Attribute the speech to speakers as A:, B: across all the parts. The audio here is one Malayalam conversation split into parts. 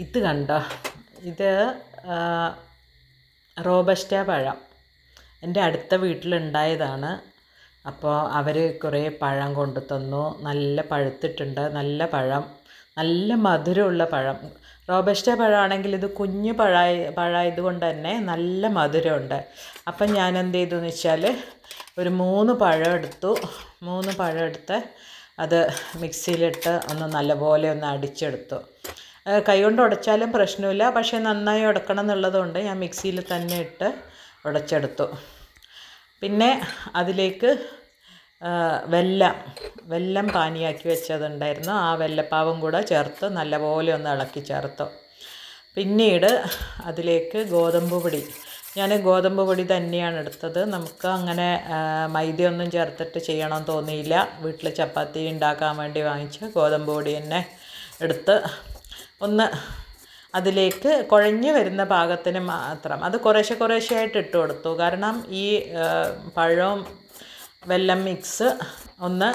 A: ഇത് കണ്ടോ? ഇത് റോബസ്റ്റ പഴം. എന്റെ അടുത്ത വീട്ടിലുണ്ടായതാണ്. അപ്പോൾ അവർ കുറേ പഴം കൊണ്ടു തന്നു നല്ല പഴുത്തിട്ടുണ്ട് നല്ല പഴം. നല്ല മധുരമുള്ള പഴം. റോബസ്റ്റ പഴമാണെങ്കിൽ ഇത് കുഞ്ഞു പഴമായത് കൊണ്ട് തന്നെ നല്ല മധുരമുണ്ട്. അപ്പം ഞാൻ എന്ത് ചെയ്തു എന്ന് വെച്ചാൽ ഒരു മൂന്ന് പഴം എടുത്തു. മൂന്ന് പഴം എടുത്ത് അത് മിക്സിയിലിട്ട് ഒന്ന് നല്ലപോലെ ഒന്ന് അടിച്ചെടുത്തു. കൈകൊണ്ട് ഉടച്ചാലും പ്രശ്നമില്ല. പക്ഷേ നന്നായി ഉടക്കണം എന്നുള്ളതുകൊണ്ട് ഞാൻ മിക്സിയിൽ തന്നെ ഇട്ട് ഉടച്ചെടുത്തു. പിന്നെ അതിലേക്ക് വെല്ലം വെല്ലം പാനിയാക്കി വെച്ചതുണ്ടായിരുന്നു. ആ വെല്ലപ്പാവും കൂടെ ചേർത്ത് നല്ലപോലെ ഒന്ന് ഇളക്കി ചേർത്തു. പിന്നീട് അതിലേക്ക് ഗോതമ്പ് പൊടി. ഞാൻ ഗോതമ്പ് പൊടി തന്നെയാണ് എടുത്തത്. നമുക്ക് അങ്ങനെ മൈദയൊന്നും ചേർത്തിട്ട് ചെയ്യണമെന്ന് തോന്നിയില്ല. വീട്ടിൽ ചപ്പാത്തി ഉണ്ടാക്കാൻ വേണ്ടി വാങ്ങിച്ച് ഗോതമ്പ് പൊടി തന്നെ എടുത്ത് ഒന്ന് അതിലേക്ക് കുഴഞ്ഞു വരുന്ന പാകത്തിന് മാത്രം. അത് കുറേശ്ശെ കുറേശ്ശെ ആയിട്ട് ഇട്ട് കൊടുത്തു. കാരണം ഈ പഴവും വെല്ലം മിക്സ് ഒന്ന്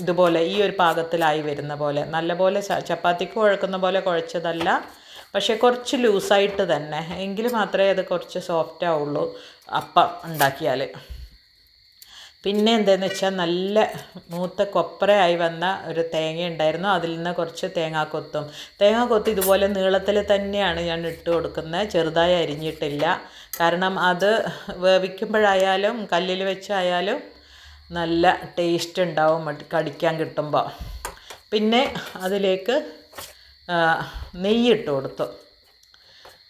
A: ഇതുപോലെ ഈ ഒരു പാകത്തിലായി വരുന്ന പോലെ. നല്ലപോലെ ചപ്പാത്തിക്ക് കുഴക്കുന്ന പോലെ കുഴച്ചതല്ല. പക്ഷേ കുറച്ച് ലൂസായിട്ട് തന്നെ. എങ്കിൽ മാത്രമേ അത് കുറച്ച് സോഫ്റ്റ് ആവുള്ളൂ അപ്പം ഉണ്ടാക്കിയാൽ പിന്നെ എന്താണെന്ന് വെച്ചാൽ നല്ല മൂത്ത കൊപ്രയായി വന്ന ഒരു തേങ്ങ ഉണ്ടായിരുന്നു അതിൽ നിന്ന് കുറച്ച് തേങ്ങാക്കൊത്തും തേങ്ങാക്കൊത്ത് ഇതുപോലെ നീളത്തിൽ തന്നെയാണ് ഞാൻ ഇട്ട് കൊടുക്കുന്നത് ചെറുതായി അരിഞ്ഞിട്ടില്ല. കാരണം അത് വേവിക്കുമ്പോഴായാലും കല്ലിൽ വെച്ചായാലും നല്ല ടേസ്റ്റ് ഉണ്ടാവും കടിക്കാൻ കിട്ടുമ്പോൾ പിന്നെ അതിലേക്ക് നെയ്യിട്ട് കൊടുത്തു.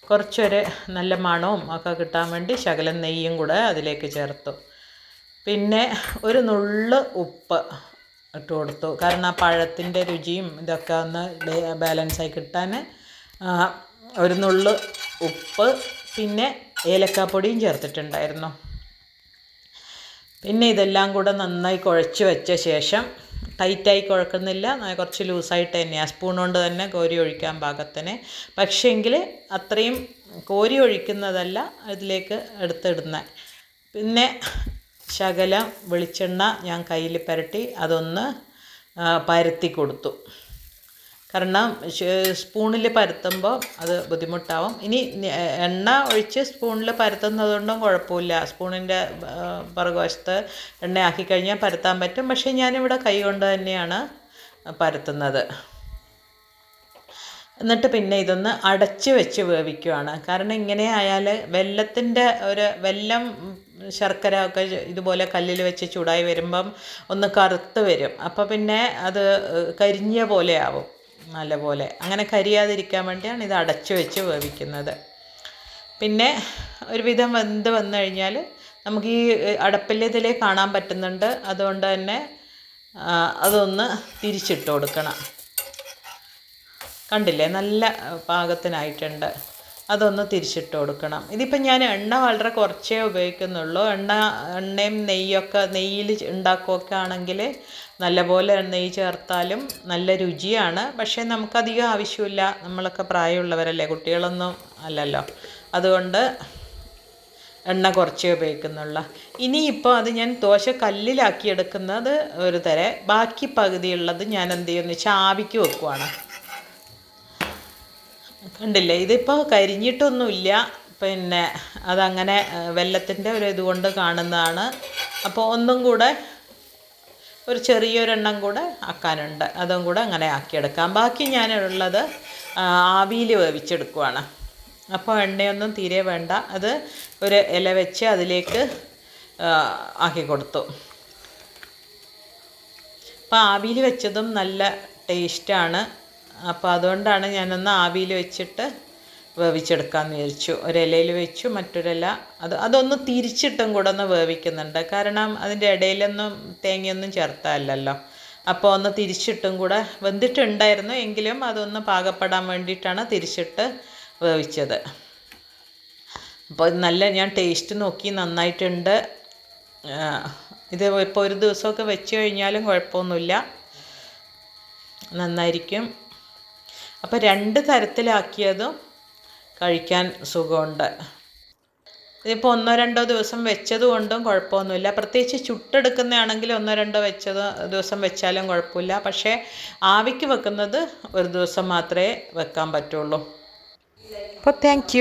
A: കുറച്ചൊരു നല്ല മണവും ഒക്കെ കിട്ടാൻ വേണ്ടി ശകലം നെയ്യും കൂടെ അതിലേക്ക് ചേർത്തു. പിന്നെ ഒരു നുള്ള് ഉപ്പ് ഇട്ട് കൊടുത്തു. കാരണം ആ പഴത്തിന്റെ രുചിയും ഇതൊക്കെ ഒന്ന് ബാലൻസായി കിട്ടാൻ ഒരു നുള്ള് ഉപ്പ് പിന്നെ ഏലക്കാപ്പൊടിയും ചേർത്തിട്ടുണ്ടായിരുന്നു. പിന്നെ ഇതെല്ലാം കൂടെ നന്നായി കുഴച്ച് വെച്ച ശേഷം ടൈറ്റായി കുഴക്കുന്നില്ല. കുറച്ച് ലൂസായിട്ട് തന്നെയാണ് സ്പൂൺ കൊണ്ട് തന്നെ കോരി ഒഴിക്കാൻ പാകത്തിന്. പക്ഷേങ്കിൽ അത്രയും കോരി ഒഴിക്കുന്നതല്ല ഇതിലേക്ക് എടുത്തിടുന്നത് പിന്നെ ശകലം വെളിച്ചെണ്ണ ഞാൻ കയ്യിൽ പുരട്ടി അതൊന്ന് പരത്തി കൊടുത്തു. കാരണം സ്പൂണിൽ പരത്തുമ്പോൾ അത് ബുദ്ധിമുട്ടാവും. ഇനി എണ്ണ ഒഴിച്ച് സ്പൂണിൽ പരത്തുന്നതുകൊണ്ടും കുഴപ്പമില്ല. സ്പൂണിന്റെ പുറകുവശത്ത് എണ്ണയാക്കി കഴിഞ്ഞാൽ പരത്താൻ പറ്റും. പക്ഷേ ഞാനിവിടെ കൈ കൊണ്ട് തന്നെയാണ് പരത്തുന്നത്. എന്നിട്ട് പിന്നെ ഇതൊന്ന് അടച്ച് വെച്ച് വേവിക്കുവാണ്. കാരണം ഇങ്ങനെ ആയാൽ വെല്ലത്തിന്റെ ഒരു വെല്ലം ശർക്കര ഒക്കെ ഇതുപോലെ കല്ലിൽ വെച്ച് ചൂടായി വരുമ്പം ഒന്ന് കറുത്ത് വരും. അപ്പോൾ പിന്നെ അത് കരിഞ്ഞ പോലെ ആവും നല്ലപോലെ. അങ്ങനെ കരിയാതിരിക്കാൻ വേണ്ടിയാണ് ഇത് അടച്ച് വെച്ച് വേവിക്കുന്നത്. പിന്നെ ഒരുവിധം വെന്ത് വന്നു കഴിഞ്ഞാൽ നമുക്ക് ഈ അടപ്പിലിതിലേ കാണാൻ പറ്റുന്നുണ്ട്. അതുകൊണ്ട് തന്നെ അതൊന്ന് തിരിച്ചിട്ട് കൊടുക്കണം. കണ്ടില്ലേ? നല്ല പാകത്തിനായിട്ടുണ്ട്. അതൊന്ന് തിരിച്ചിട്ട് കൊടുക്കണം. ഇതിപ്പം ഞാൻ എണ്ണ വളരെ കുറച്ചേ ഉപയോഗിക്കുന്നുള്ളൂ. എണ്ണ എണ്ണയും നെയ്യൊക്കെ നെയ്യിൽ ഉണ്ടാക്കുകയൊക്കെ ആണെങ്കിൽ നല്ലപോലെ നെയ്യ് ചേർത്താലും നല്ല രുചിയാണ്. പക്ഷേ നമുക്കധികം ആവശ്യമില്ല. നമ്മളൊക്കെ പ്രായമുള്ളവരല്ലേ? കുട്ടികളൊന്നും അല്ലല്ലോ. അതുകൊണ്ട് എണ്ണ കുറച്ചേ ഉപയോഗിക്കുന്നുള്ളൂ. ഇനിയിപ്പോൾ അത് ഞാൻ ദോശ കല്ലിലാക്കി എടുക്കുന്നത് ഒരു തരം. ബാക്കി പകുതിയുള്ളത് ഞാൻ എന്ത് ചെയ്യുമെന്ന് വെച്ചാൽ ആവിക്ക് വെക്കുവാണ്. കണ്ടില്ലേ? ഇതിപ്പോൾ കരിഞ്ഞിട്ടൊന്നുമില്ല. പിന്നെ അതങ്ങനെ വെള്ളത്തിന്റെ ഒരു ഇതുകൊണ്ട് കാണുന്നതാണ്. അപ്പോൾ ഒന്നും കൂടെ ഒരു ചെറിയൊരെണ്ണം കൂടെ ആക്കാനുണ്ട്. അതും കൂടെ അങ്ങനെ ആക്കിയെടുക്കാം. ബാക്കി ഞാനുള്ളത് ആവിയിൽ വേവിച്ചെടുക്കുവാണ്. അപ്പോൾ എണ്ണയൊന്നും തീരെ വേണ്ട. അത് ഒരു ഇല വെച്ച് അതിലേക്ക് ആക്കി കൊടുത്തു. അപ്പോൾ ആവിയിൽ വെച്ചതും നല്ല ടേസ്റ്റാണ്. അപ്പോൾ അതുകൊണ്ടാണ് ഞാനൊന്ന് ആവിയിൽ വെച്ചിട്ട് വേവിച്ചെടുക്കാമെന്ന് വിചാരിച്ചു. ഒരിലയിൽ വെച്ചു മറ്റൊരില. അത് അതൊന്ന് തിരിച്ചിട്ടും കൂടെ ഒന്ന് വേവിക്കുന്നുണ്ട്. കാരണം അതിന്റെ ഇടയിലൊന്നും തേങ്ങയൊന്നും ചേർത്തല്ലല്ലോ. അപ്പോൾ ഒന്ന് തിരിച്ചിട്ടും കൂടെ വെന്തിട്ടുണ്ടായിരുന്നു. എങ്കിലും അതൊന്ന് പാകപ്പെടാൻ വേണ്ടിയിട്ടാണ് തിരിച്ചിട്ട് വേവിച്ചത്. അപ്പോൾ നല്ല ഞാൻ ടേസ്റ്റ് നോക്കി നന്നായിട്ടുണ്ട്. ഇത് ഇപ്പോൾ ഒരു ദിവസമൊക്കെ വെച്ച് കഴിഞ്ഞാലും കുഴപ്പമൊന്നുമില്ല. നന്നായിരിക്കും. അപ്പോൾ രണ്ട് തരത്തിലാക്കിയതും കഴിക്കാൻ സുഖമുണ്ട്. ഇതിപ്പോൾ ഒന്നോ രണ്ടോ ദിവസം വെച്ചത് കൊണ്ടും കുഴപ്പമൊന്നുമില്ല. പ്രത്യേകിച്ച് ചുട്ടെടുക്കുന്നതാണെങ്കിൽ ഒന്നോ രണ്ടോ വെച്ചത് ദിവസം വെച്ചാലും കുഴപ്പമില്ല. പക്ഷേ ആവിക്ക് വെക്കുന്നത് ഒരു ദിവസം മാത്രമേ വെക്കാൻ പറ്റുള്ളൂ. അപ്പോൾ താങ്ക്